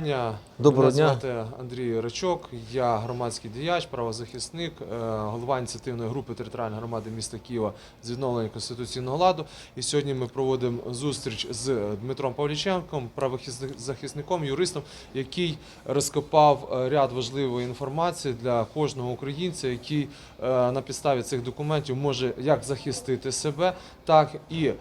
Дня. Доброго Мене дня. звати Андрій Рачок, я громадський діяч, правозахисник, е, голова ініціативної групи територіальної громади міста Києва з відновлення конституційного ладу. І сьогодні ми проводимо зустріч з Дмитром Павліченком, правозахисником, юристом, який розкопав е, ряд важливої інформації для кожного українця, який е, на підставі цих документів може як захистити себе, так і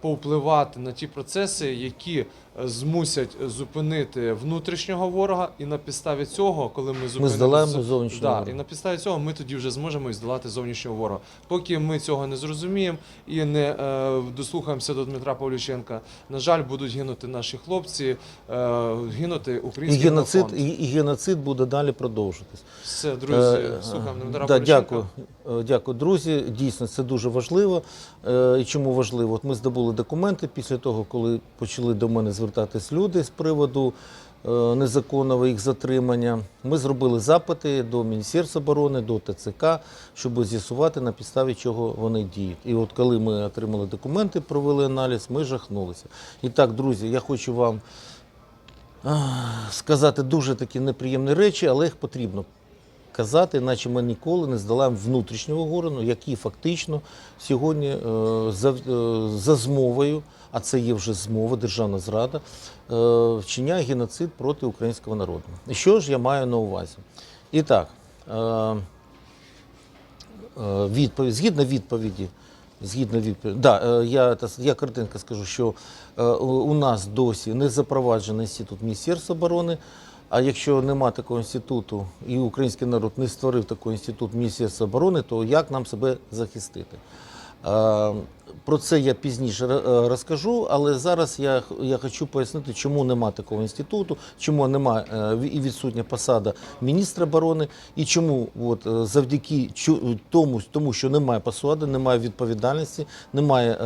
повпливати на ті процеси, які змусять зупинити внутрішнього ворога, і на підставі цього, коли ми зупинимо здолаємо зовнішнього да, ворога. і на підставі цього ми тоді вже зможемо і здолати зовнішнього ворога. Поки ми цього не зрозуміємо і не е, дослухаємося до Дмитра Павлюченка, на жаль, будуть гинути наші хлопці, е, гинути І геноцид, і, і геноцид буде далі продовжуватись. Все, друзі, Е, слухаємо Дмитра да, Павлюченка. дякую, Е, дякую, друзі. Дійсно, це дуже важливо. Е, І чому важливо? От ми здобули документи після того, коли почали до мене звертатись люди з приводу е, незаконного їх затримання. Ми зробили запити до Міністерства оборони, до ТЦК, щоб з'ясувати на підставі чого вони діють. І от коли ми отримали документи, провели аналіз, ми жахнулися. І так, друзі, я хочу вам сказати дуже такі неприємні речі, але їх потрібно казати, наче ми ніколи не здолаємо внутрішнього ворону, який фактично сьогодні е, за, е, за змовою, а це є вже змова, державна зрада, е, вчиняє геноцид проти українського народу. Що ж я маю на увазі? І так, е, е, відповідь, згідно відповіді, згідно відповіді, да, я, я коротенько скажу, що у нас досі не запроваджений інститут Міністерства оборони. А якщо нема такого інституту і український народ не створив такий інститут Міністерства оборони, то як нам себе захистити? Е, Про це я пізніше е, розкажу, але зараз я, я хочу пояснити, чому нема такого інституту, чому нема е, і відсутня посада міністра оборони, і чому от, завдяки тому, тому, що немає посади, немає відповідальності, немає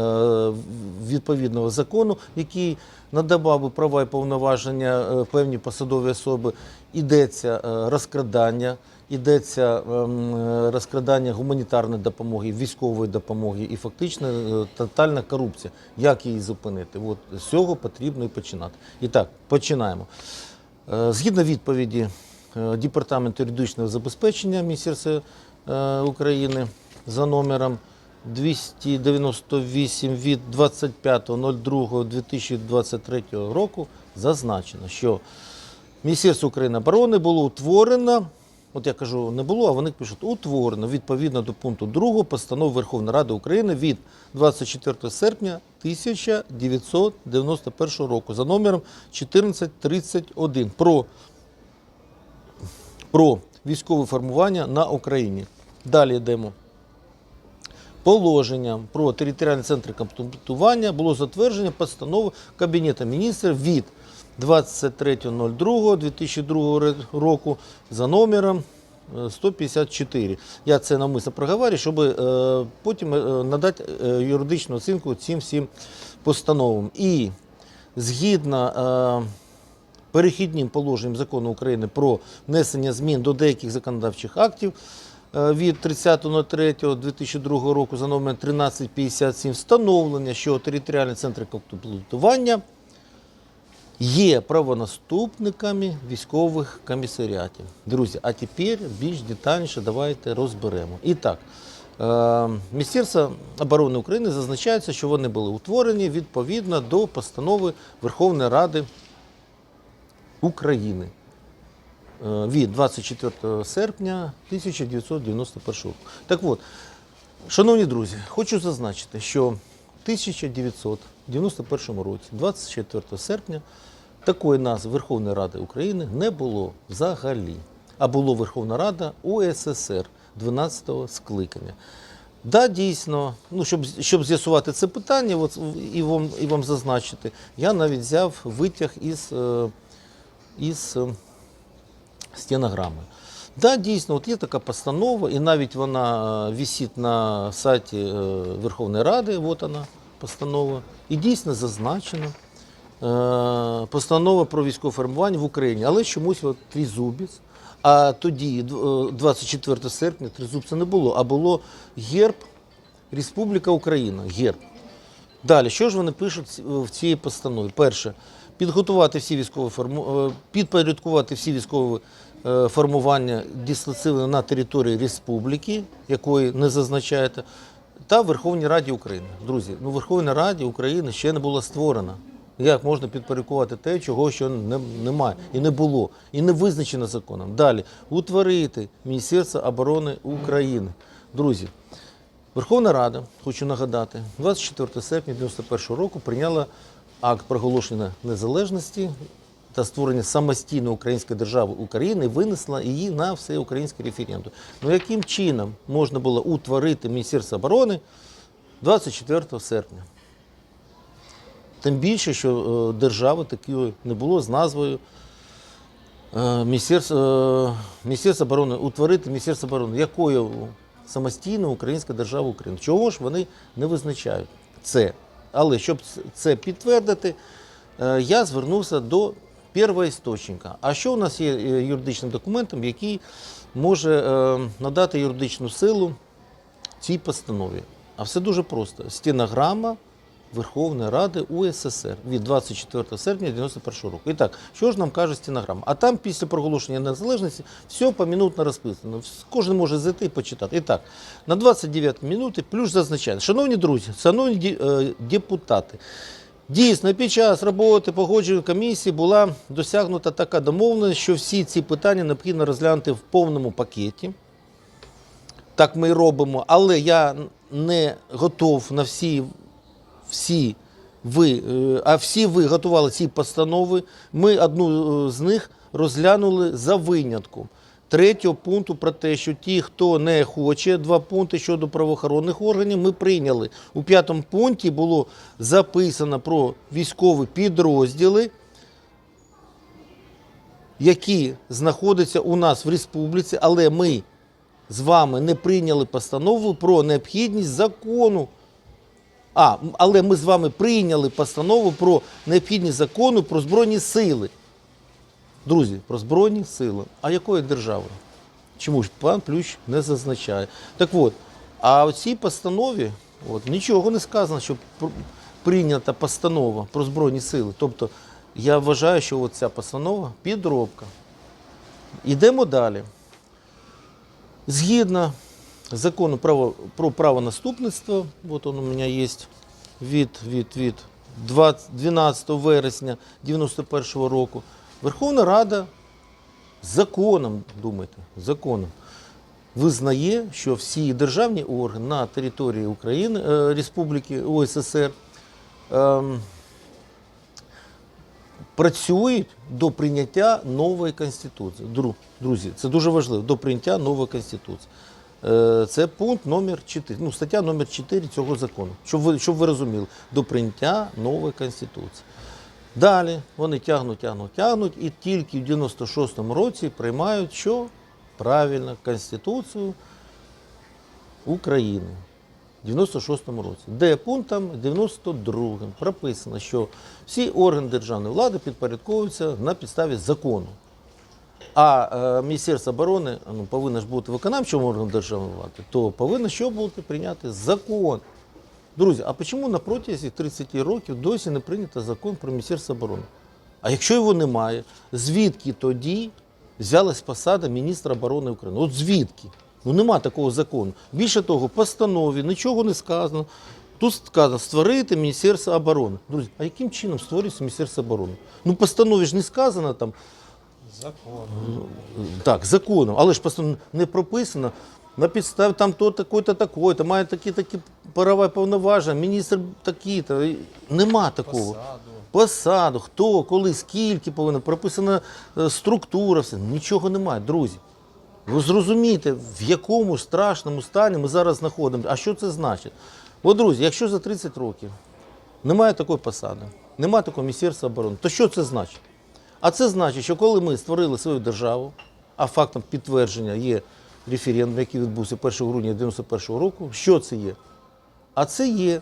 відповідного закону, який надавав би права і повноваження певні посадові особи, йдеться е, розкрадання, йдеться ем, розкрадання гуманітарної допомоги, військової допомоги і фактично е, тотальна корупція. Як її зупинити? От з цього потрібно і починати. І так, починаємо. Е, Згідно відповіді е, Департаменту юридичного забезпечення Міністерства України за номером 298 від 25.02.2023 року зазначено, що Міністерство України оборони було утворено. От я кажу, не було, а вони пишуть утворено відповідно до пункту 2 постанови Верховної Ради України від 24 серпня 1991 року за номером 1431 про, про військове формування на Україні. Далі йдемо. Положенням про територіальні центри комплектування було затверджено постанову Кабінету міністрів від 23.02.2002 року за номером е, 154. Я це навмисно проговорю, щоб е, потім е, надати е, юридичну оцінку цим всім постановам. І згідно е, перехідним положенням закону України про внесення змін до деяких законодавчих актів е, від 30.03.2002 року за номером 1357 встановлення, що територіальні центри комплектування є правонаступниками військових комісаріатів. Друзі, а тепер більш детальніше давайте розберемо. І так, е, Міністерство оборони України зазначається, що вони були утворені відповідно до постанови Верховної Ради України е, від 24 серпня 1991 року. Так от, шановні друзі, хочу зазначити, що в 1991 році, 24 серпня, такої назви Верховної Ради України не було взагалі. А було Верховна Рада УССР 12-го скликання. Да, дійсно, ну, щоб, щоб з'ясувати це питання от, і, вам, і вам зазначити, я навіть взяв витяг із, е, із е, стенограми. Да, дійсно, от є така постанова, і навіть вона е, висить на сайті Верховної Ради, от вона постанова, і дійсно зазначено постанова про військове формування в Україні, але чомусь от тризубець. А тоді, е, 24 серпня, тризубця не було, а було герб Республіка Україна. Герб. Далі, що ж вони пишуть в цій постанові? Перше, підготувати всі військові форму, е, підпорядкувати всі військові е, формування дислоцивно на території республіки, якої не зазначаєте, та Верховній Раді України. Друзі, ну Верховна Раді України ще не була створена. Як можна підпорядкувати те, чого ще не, немає і не було, і не визначено законом. Далі утворити Міністерство оборони України. Друзі, Верховна Рада, хочу нагадати, 24 серпня 91 року прийняла акт проголошення незалежності та створення самостійної української держави України винесла її на всеукраїнський референдум. Ну яким чином можна було утворити Міністерство оборони 24 серпня? Тим більше, що е, держави такої не було з назвою е, Міністерство, е, оборони, утворити Міністерство оборони, якою самостійна Українська держава України. Чого ж вони не визначають це? Але щоб це підтвердити, я звернувся до первоісточника. А що у нас є юридичним документом, який може надати юридичну силу цій постанові? А все дуже просто. Стенограма Верховної Ради УССР від 24 серпня 1991 року. І так, що ж нам каже стенограма? А там після проголошення незалежності все помінутно розписано. Кожен може зайти і почитати. І так, на 29 минути плюс зазначає. Шановні друзі, шановні е, депутати, Дійсно, під час роботи погоджувальної комісії була досягнута така домовленість, що всі ці питання необхідно розглянути в повному пакеті. Так ми і робимо, але я не готов на всі, всі ви, е, а всі ви готували ці постанови. Ми одну е, з них розглянули за винятком. Третього пункту про те, що ті, хто не хоче, два пункти щодо правоохоронних органів, ми прийняли. У п'ятому пункті було записано про військові підрозділи, які знаходяться у нас в республіці, але ми з вами не прийняли постанову про необхідність закону. А, але ми з вами прийняли постанову про необхідність закону про Збройні сили. Друзі, про Збройні сили. А якої держави? Чому ж пан Плющ не зазначає? Так от, а в цій постанові от, нічого не сказано, що прийнята постанова про Збройні сили. Тобто я вважаю, що ця постанова підробка. Йдемо далі. Згідно закону право, про правонаступництво, от он у мене є від, від, від 20 12 вересня 91 року, Верховна Рада законом, думайте, законом визнає, що всі державні органи на території України, е, Республіки УССР ем, працюють до прийняття нової конституції. Друзі, це дуже важливо до прийняття нової конституції. Е, Це пункт номер 4, ну, стаття номер 4 цього закону. Щоб ви, щоб ви розуміли, до прийняття нової конституції. Далі вони тягнуть, тягнуть, тягнуть, і тільки в 96-му році приймають що? Правильно, Конституцію України. В 96-му році, де пунктом 92 прописано, що всі органи державної влади підпорядковуються на підставі закону. А е, Міністерство оборони ну, повинно ж бути виконавчим органом державної влади, то повинно що бути прийняти закон. Друзі, а чому на протязі 30 років досі не прийнято закон про Міністерство оборони? А якщо його немає, звідки тоді взялась посада міністра оборони України? От звідки? Ну нема такого закону. Більше того, постанові нічого не сказано. Тут сказано створити Міністерство оборони. Друзі, а яким чином створюється Міністерство оборони? Ну, постанові ж не сказано там, Закон. так, законом, але ж просто не прописано. На підставі там то такой-то, такой-то, має такі-такі права повноваження, міністр такий-то. Нема такого. Посаду. Посаду, хто, коли, скільки повинно, прописана е, структура, все. Нічого немає, друзі. Ви зрозумієте, в якому страшному стані ми зараз знаходимося. А що це значить? От, друзі, якщо за 30 років немає такої посади, немає такого міністерства оборони, то що це значить? А це значить, що коли ми створили свою державу, а фактом підтвердження є референдум, який відбувся 1 грудня 1991 року, що це є? А це є,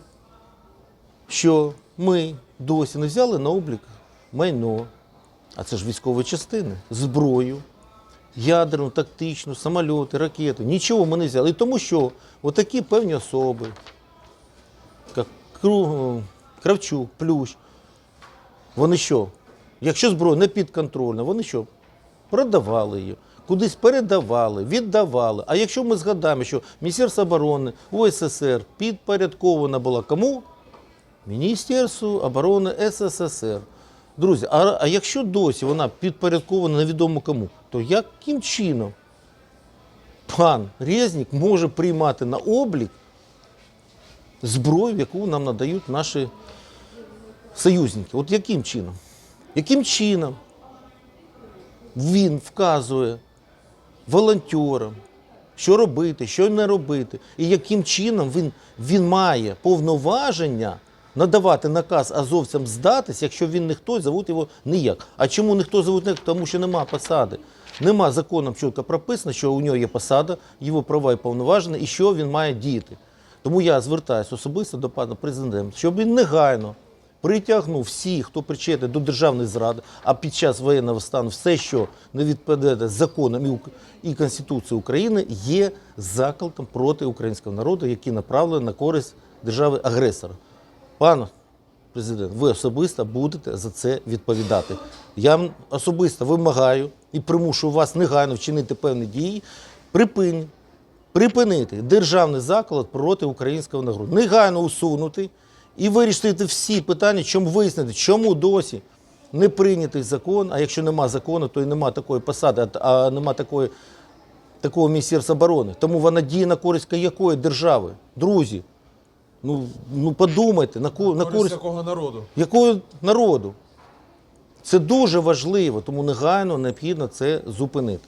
що ми досі не взяли на облік майно, а це ж військові частини, зброю, ядерну, тактичну, самольоти, ракети. Нічого ми не взяли. І тому що отакі певні особи, як Кравчук, Плющ, вони що? Якщо зброя не підконтрольна, вони що? Продавали її, кудись передавали, віддавали. А якщо ми згадаємо, що Міністерство оборони УССР підпорядкована була кому? Міністерству оборони СССР. Друзі, а, а якщо досі вона підпорядкована невідомо кому, то яким чином пан Резнік може приймати на облік зброю, яку нам надають наші союзники? От яким чином? Яким чином він вказує волонтерам, що робити, що не робити, і яким чином він, він має повноваження надавати наказ азовцям здатись, якщо він не хтось, зовуть його ніяк. А чому ніхто зовуть ніяк? Тому що нема посади. Нема законом чітко прописано, що у нього є посада, його права і повноваження, і що він має діяти. Тому я звертаюся особисто до пана президента, щоб він негайно притягнув всіх, хто причетний до державної зради, а під час воєнного стану все, що не відповідає законам і, Конституції України, є закликом проти українського народу, який направлений на користь держави-агресора. Пан президент, ви особисто будете за це відповідати. Я особисто вимагаю і примушую вас негайно вчинити певні дії. Припинь, припинити державний заклад проти українського народу. Негайно усунути і вирішити всі питання, чому вияснити, чому досі не прийнятий закон. А якщо нема закону, то і нема такої посади, а- нема такої, такого міністерства оборони. Тому вона діє на користь якої держави? Друзі, ну, ну подумайте, на, ко- на Користь користь якого народу? якого народу? Це дуже важливо, тому негайно необхідно це зупинити.